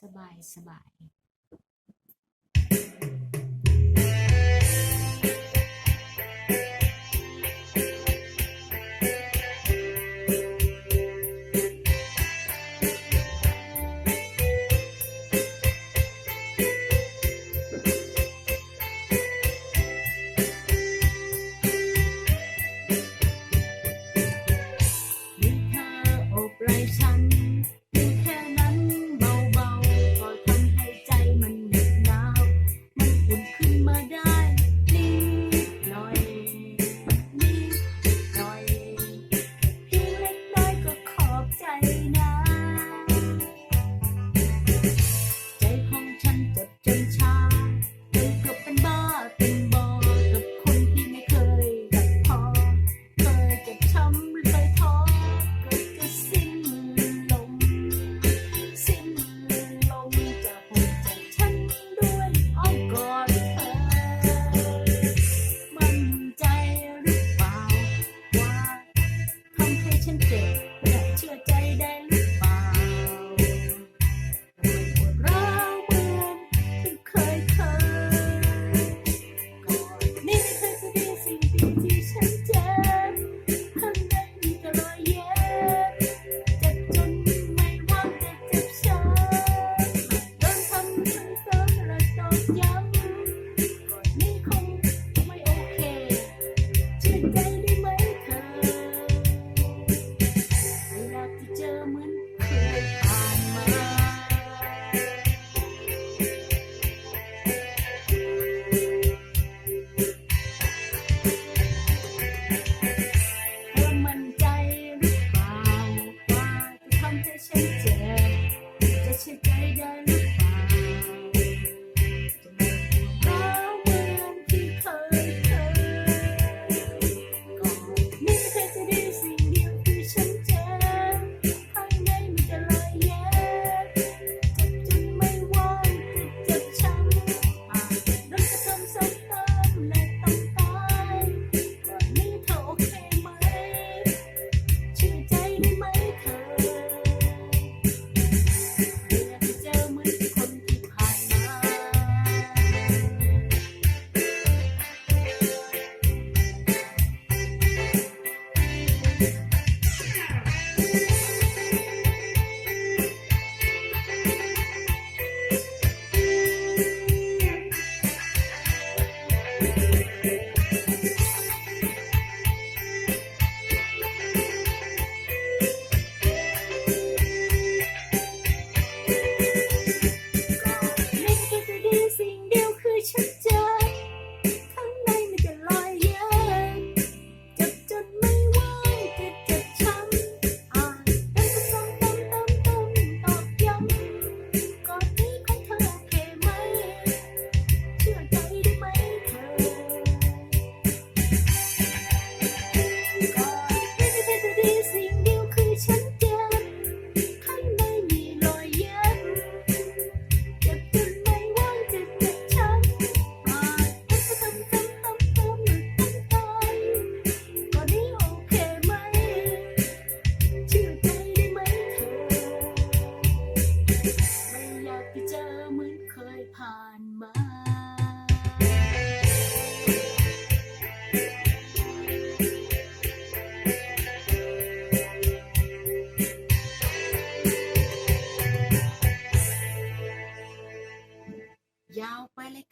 สบายสบาย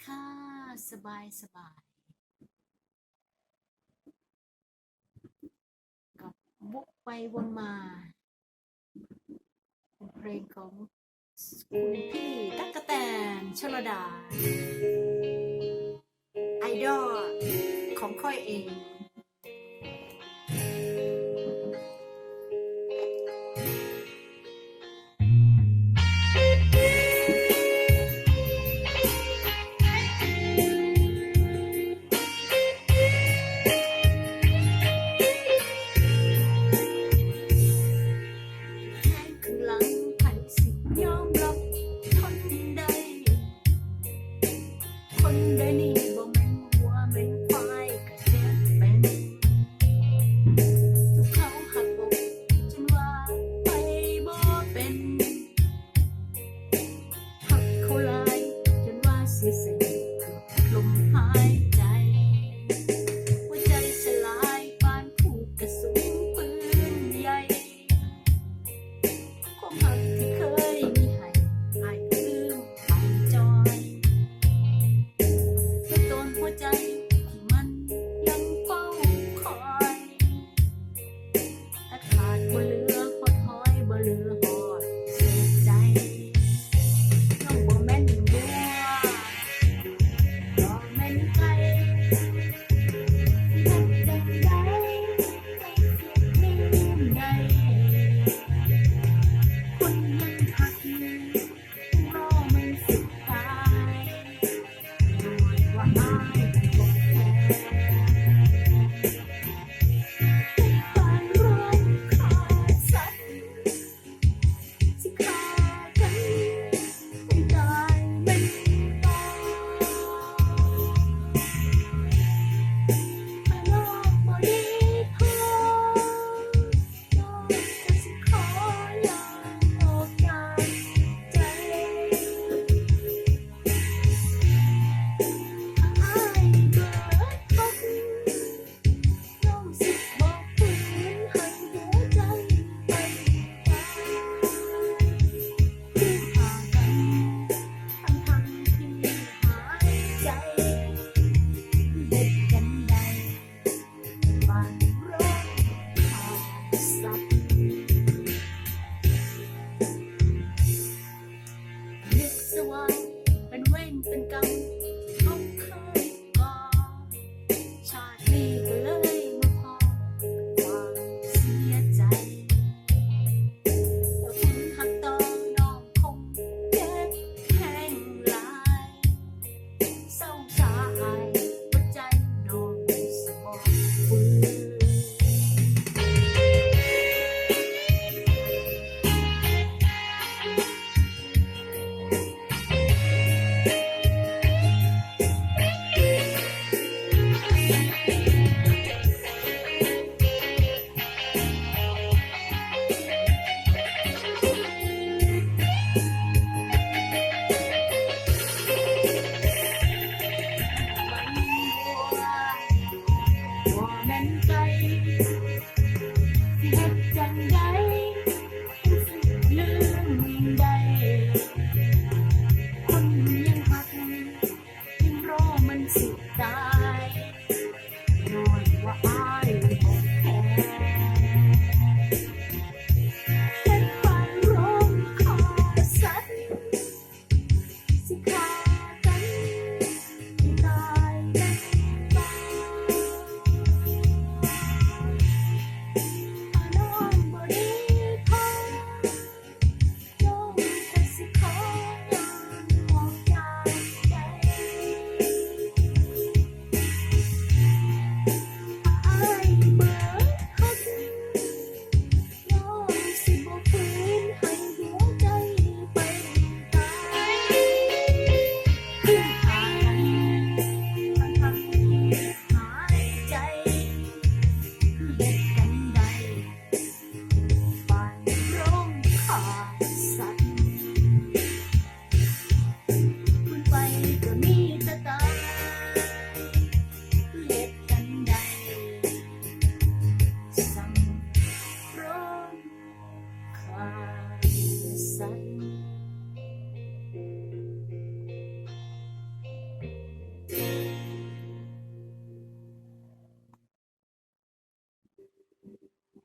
ค่าสบายสบายกับบุกไปวนมาเเพลงของคุณพี่ตั๊กแตนชลดา ไอดอลของค่อยเอง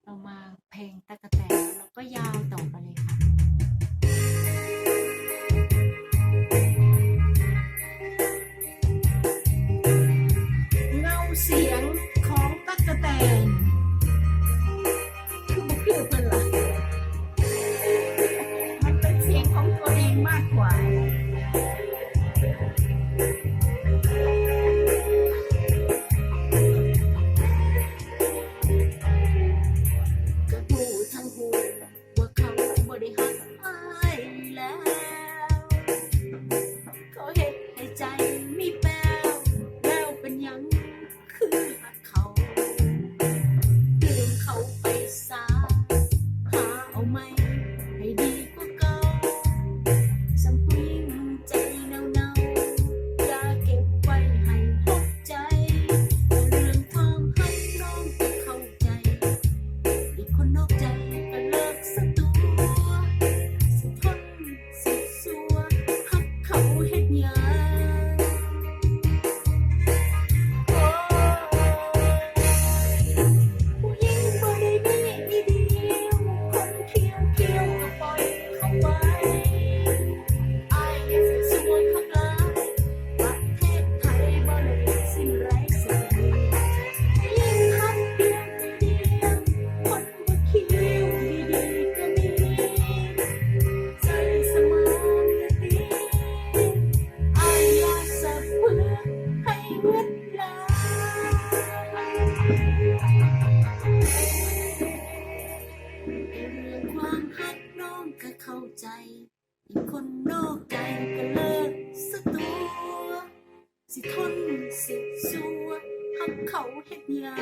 เรามาเพลงตะกะแตนแล้วก็ยาวต่อไปเลย ข้าใจเป็คนนอกใจก็เลิกสะตัว สิทนสิสัวหักเขาเห็นยา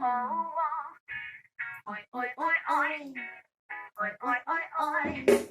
โอ้ยโอ้ยโอ้ยโอ้ยโอ้ยโอ้ย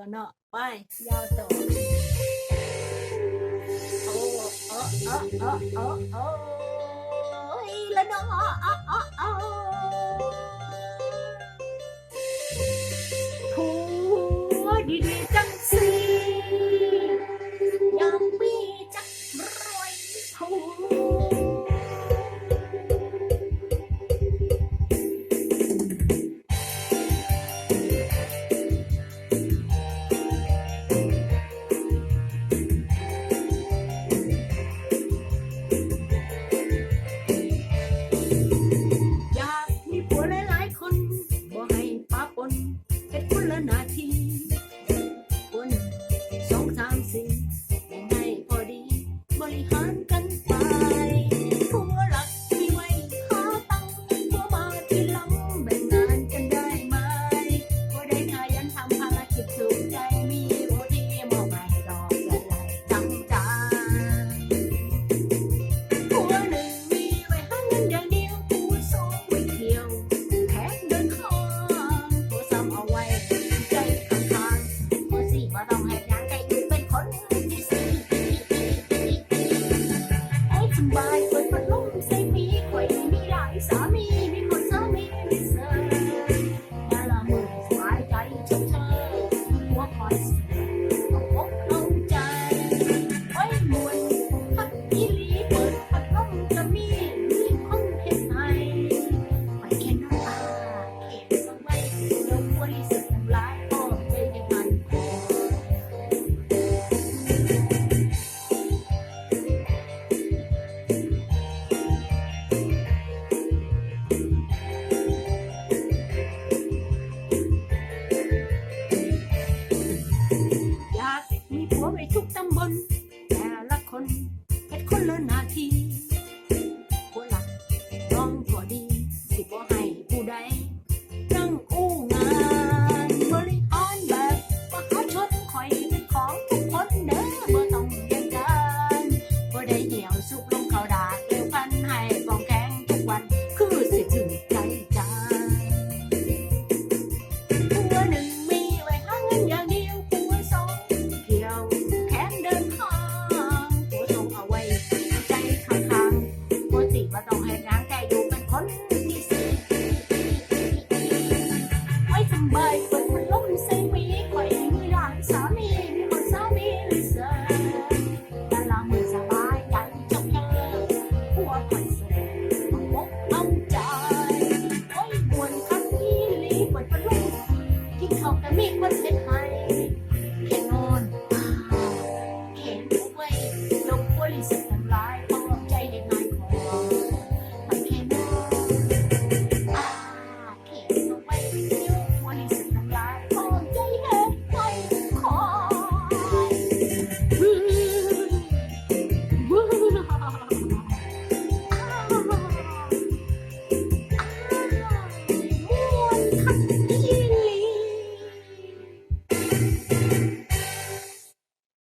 ตัวเนาะไปยาวต่อโอ้โอ้โอ้โอ้โอ้โอ้แล้วเนาะโอ้โอ้โอ้โอ้ดีดี